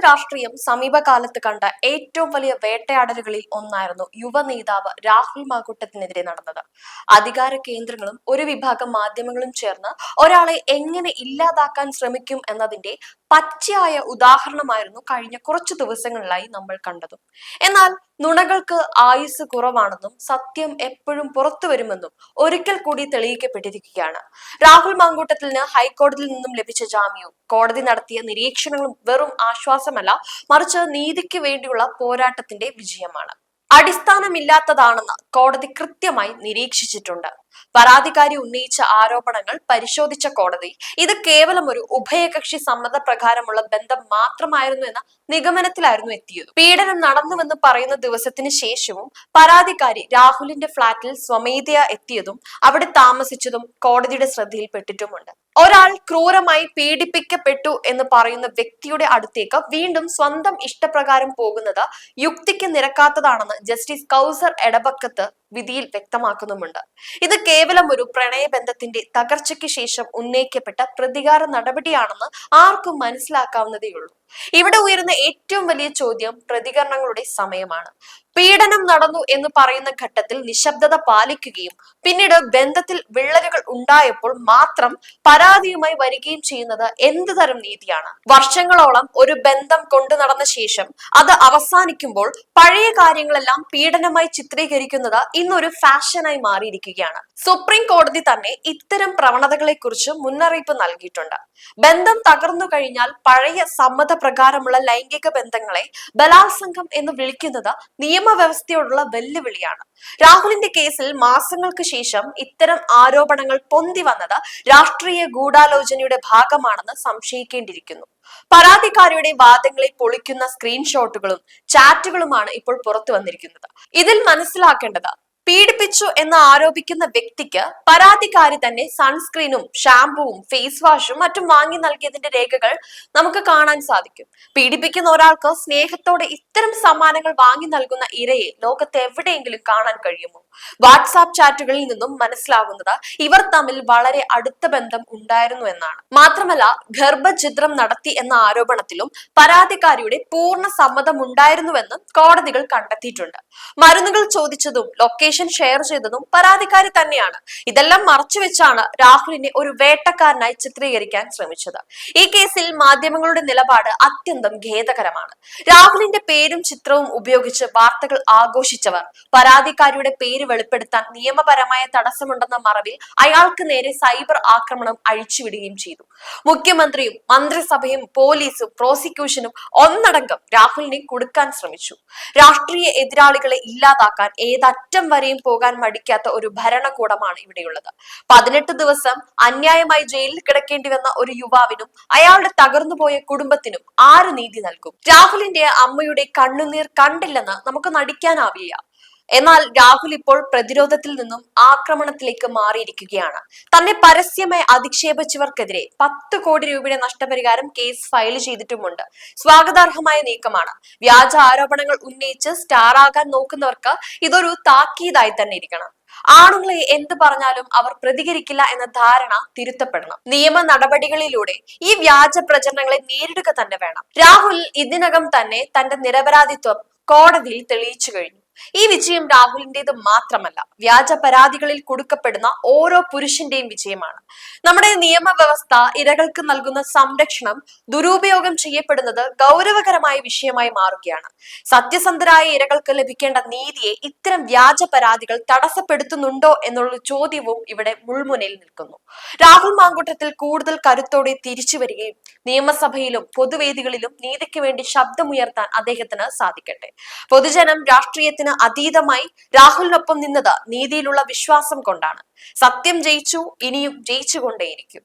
രാഷ്ട്രീയം സമീപകാലത്ത് കണ്ട ഏറ്റവും വലിയ വേട്ടയാടലുകളിൽ ഒന്നായിരുന്നു യുവ നേതാവ് രാഹുൽ മാകുട്ടത്തിനെതിരെ നടന്നത്. അധികാര കേന്ദ്രങ്ങളും ഒരു വിഭാഗം മാധ്യമങ്ങളും ചേർന്ന് ഒരാളെ എങ്ങനെ ഇല്ലാതാക്കാൻ ശ്രമിക്കും എന്നതിന്റെ പച്ചയായ ഉദാഹരണമായിരുന്നു കഴിഞ്ഞ കുറച്ചു ദിവസങ്ങളിലായി നമ്മൾ കണ്ടത്. എന്നാൽ നുണകൾക്ക് ആയുസ് കുറവാണെന്നും സത്യം എപ്പോഴും പുറത്തു വരുമെന്നും ഒരിക്കൽ കൂടി തെളിയിക്കപ്പെട്ടിരിക്കുകയാണ്. രാഹുൽ മാങ്കൂട്ടത്തിന് ഹൈക്കോടതിയിൽ നിന്നും ലഭിച്ച ജാമ്യവും കോടതി നടത്തിയ നിരീക്ഷണങ്ങളും വെറും ആശ്വാസമല്ല മറിച്ച് നീതിക്ക് വേണ്ടിയുള്ള പോരാട്ടത്തിന്റെ വിജയമാണ്. അടിസ്ഥാനമില്ലാത്തതാണെന്ന് കോടതി കൃത്യമായി നിരീക്ഷിച്ചിട്ടുണ്ട്. പരാതിക്കാരി ഉന്നയിച്ച ആരോപണങ്ങൾ പരിശോധിച്ച കോടതി. ഇത് കേവലം ഒരു ഉഭയകക്ഷി സമ്മത പ്രകാരമുള്ള ബന്ധം മാത്രമായിരുന്നു എന്ന നിഗമനത്തിലായിരുന്നു എത്തിയത്. പീഡനം നടന്നുവെന്ന് പറയുന്ന ദിവസത്തിന് ശേഷവും പരാതിക്കാരി രാഹുലിന്റെ ഫ്ളാറ്റിൽ സ്വമേധയാ എത്തിയതും അവിടെ താമസിച്ചതും കോടതിയുടെ ശ്രദ്ധയിൽപ്പെട്ടിട്ടുമുണ്ട്. ഒരാൾ ക്രൂരമായി പീഡിപ്പിക്കപ്പെട്ടു എന്ന് പറയുന്ന വ്യക്തിയുടെ അടുത്തേക്ക് വീണ്ടും സ്വന്തം ഇഷ്ടപ്രകാരം പോകുന്നത് യുക്തിക്ക് നിരക്കാത്തതാണെന്ന് ജസ്റ്റിസ് കൗസർ എടബക്കത്ത് വിധിയിൽ വ്യക്തമാക്കുന്നുമുണ്ട്. ഇത് കേവലം ഒരു പ്രണയബന്ധത്തിന്റെ തകർച്ചയ്ക്ക് ശേഷം ഉന്നയിക്കപ്പെട്ട പ്രതികാര നടപടിയാണെന്ന് ആർക്കും മനസ്സിലാക്കാവുന്നതേയുള്ളൂ. ഇവിടെ ഉയരുന്ന ഏറ്റവും വലിയ ചോദ്യം പ്രതികരണങ്ങളുടെ സമയമാണ്. പീഡനം നടന്നു എന്ന് പറയുന്ന ഘട്ടത്തിൽ നിശബ്ദത പാലിക്കുകയും പിന്നീട് ബന്ധത്തിൽ വിള്ളലുകൾ ഉണ്ടായപ്പോൾ മാത്രം പരാതിയുമായി വരികയും ചെയ്യുന്നത് എന്ത് തരം നീതിയാണ്? വർഷങ്ങളോളം ഒരു ബന്ധം കൊണ്ടു നടന്ന ശേഷം അത് അവസാനിക്കുമ്പോൾ പഴയ കാര്യങ്ങളെല്ലാം പീഡനമായി ചിത്രീകരിക്കുന്നത് ഇന്നൊരു ഫാഷനായി മാറിയിരിക്കുകയാണ്. സുപ്രീം കോടതി തന്നെ ഇത്തരം പ്രവണതകളെ കുറിച്ച് മുന്നറിയിപ്പ് നൽകിയിട്ടുണ്ട്. ബന്ധം തകർന്നു കഴിഞ്ഞാൽ പഴയ സമ്മതപ്രകാരമുള്ള ലൈംഗിക ബന്ധങ്ങളെ ബലാത്സംഗം എന്ന് വിളിക്കുന്നത് നിയമവ്യവസ്ഥയോടുള്ള വെല്ലുവിളിയാണ്. രാഹുലിന്റെ കേസിൽ മാസങ്ങൾക്ക് ശേഷം ഇത്തരം ആരോപണങ്ങൾ പൊന്തി വന്നത് രാഷ്ട്രീയ ഗൂഢാലോചനയുടെ ഭാഗമാണെന്ന് സംശയിക്കേണ്ടിയിരിക്കുന്നു. പരാതിക്കാരിയുടെ വാദങ്ങളെ പൊളിക്കുന്ന സ്ക്രീൻഷോട്ടുകളും ചാറ്റുകളുമാണ് ഇപ്പോൾ പുറത്തു വന്നിരിക്കുന്നത്. ഇതിൽ മനസ്സിലാക്കേണ്ടത് പീഡിപ്പിച്ചു എന്ന് ആരോപിക്കുന്ന വ്യക്തിക്ക് പരാതിക്കാരി തന്നെ സൺസ്ക്രീനും ഷാംപൂവും ഫേസ് വാഷും മറ്റും വാങ്ങി നൽകിയതിന്റെ രേഖകൾ നമുക്ക് കാണാൻ സാധിക്കും. പീഡിപ്പിക്കുന്ന ഒരാൾക്ക് സ്നേഹത്തോടെ ഇത്തരം സമ്മാനങ്ങൾ വാങ്ങി നൽകുന്ന ഇരയെ ലോകത്ത് എവിടെയെങ്കിലും കാണാൻ കഴിയുമോ? വാട്സാപ്പ് ചാറ്റുകളിൽ നിന്നും മനസ്സിലാകുന്നത് ഇവർ തമ്മിൽ വളരെ അടുത്ത ബന്ധം ഉണ്ടായിരുന്നു എന്നാണ്. മാത്രമല്ല ഗർഭഛിദ്രം നടത്തി എന്ന ആരോപണത്തിലും പരാതിക്കാരിയുടെ പൂർണ സമ്മതം ഉണ്ടായിരുന്നുവെന്നും കോടതികൾ കണ്ടെത്തിയിട്ടുണ്ട്. മരുന്നുകൾ ചോദിച്ചതും ലൊക്കേഷൻ ഷെയർ ചെയ്തതും പരാതിക്കാരി തന്നെയാണ്. ഇതെല്ലാം മറച്ചുവെച്ചാണ് രാഹുലിനെ ഒരു വേട്ടക്കാരനായി ചിത്രീകരിക്കാൻ ശ്രമിച്ചത്. ഈ കേസിൽ മാധ്യമങ്ങളുടെ നിലപാട് അത്യന്തം ഖേദകരമാണ്. രാഹുലിന്റെ പേരും ചിത്രവും ഉപയോഗിച്ച് വാർത്തകൾ ആഘോഷിച്ചവർ പരാതിക്കാരിയുടെ പേര് വെളിപ്പെടുത്താൻ നിയമപരമായ തടസ്സമുണ്ടെന്ന മറവിൽ അയാൾക്ക് നേരെ സൈബർ ആക്രമണം അഴിച്ചുവിടുകയും ചെയ്തു. മുഖ്യമന്ത്രിയും മന്ത്രിസഭയും പോലീസും പ്രോസിക്യൂഷനും ഒന്നടങ്കം രാഹുലിനെ കൊടുക്കാൻ ശ്രമിച്ചു. രാഷ്ട്രീയ എതിരാളികളെ ഇല്ലാതാക്കാൻ ഏതറ്റം വരെയും പോകാൻ മടിക്കാത്ത ഒരു ഭരണകൂടമാണ് ഇവിടെയുള്ളത്. പതിനെട്ട് ദിവസം അന്യായമായി ജയിലിൽ കിടക്കേണ്ടി വന്ന ഒരു യുവാവിനും അയാളുടെ തകർന്നുപോയ കുടുംബത്തിനും ആര് നീതി നൽകും? രാഹുലിന്റെ അമ്മയുടെ കണ്ണുനീർ കണ്ടില്ലെന്ന് നമുക്ക് നടിക്കാനാവില്ല എന്നാൽ രാഹുൽ ഇപ്പോൾ പ്രതിരോധത്തിൽ നിന്നും ആക്രമണത്തിലേക്ക് മാറിയിരിക്കുകയാണ്. തന്നെ പരസ്യമായി അധിക്ഷേപിച്ചവർക്കെതിരെ പത്ത് കോടി രൂപയുടെ നഷ്ടപരിഹാരം കേസ് ഫയൽ ചെയ്തിട്ടുമുണ്ട്. സ്വാഗതാർഹമായ നീക്കമാണ്. വ്യാജ ആരോപണങ്ങൾ ഉന്നയിച്ച് സ്റ്റാർ ആകാൻ നോക്കുന്നവർക്ക് ഇതൊരു താക്കീതായി തന്നെ ഇരിക്കണം. ആണുങ്ങളെ എന്ത് പറഞ്ഞാലും അവർ പ്രതികരിക്കില്ല എന്ന ധാരണ തിരുത്തപ്പെടണം. നിയമ നടപടികളിലൂടെ ഈ വ്യാജ പ്രചരണങ്ങളെ നേരിടുക തന്നെ വേണം. രാഹുൽ ഇതിനകം തന്നെ തന്റെ നിരപരാധിത്വം കോടതിയിൽ തെളിയിച്ചു കഴിഞ്ഞു. ഈ വിജയം രാഹുലിന്റേത് മാത്രമല്ല വ്യാജ പരാതികളിൽ കൊടുക്കപ്പെടുന്ന ഓരോ പുരുഷന്റെയും വിജയമാണ്. നമ്മുടെ നിയമവ്യവസ്ഥ ഇരകൾക്ക് നൽകുന്ന സംരക്ഷണം ദുരുപയോഗം ചെയ്യപ്പെടുന്നത് ഗൗരവകരമായ വിഷയമായി മാറുകയാണ്. സത്യസന്ധരായ ഇരകൾക്ക് ലഭിക്കേണ്ട നീതിയെ ഇത്തരം വ്യാജ പരാതികൾ തടസ്സപ്പെടുത്തുന്നുണ്ടോ എന്നുള്ള ചോദ്യവും ഇവിടെ മുൾമുനയിൽ നിൽക്കുന്നു. രാഹുൽ മാങ്കൂട്ടത്തിൽ കൂടുതൽ കരുത്തോടെ തിരിച്ചു വരികയും നിയമസഭയിലും പൊതുവേദികളിലും നീതിക്ക് വേണ്ടി ശബ്ദമുയർത്താൻ അദ്ദേഹത്തിന് സാധിക്കട്ടെ. പൊതുജനം അതീതമായി രാഹുലിനൊപ്പം നിന്നത് നീതിയിലുള്ള വിശ്വാസം കൊണ്ടാണ്. സത്യം ജയിച്ചു ഇനിയും ജയിച്ചുകൊണ്ടേയിരിക്കും.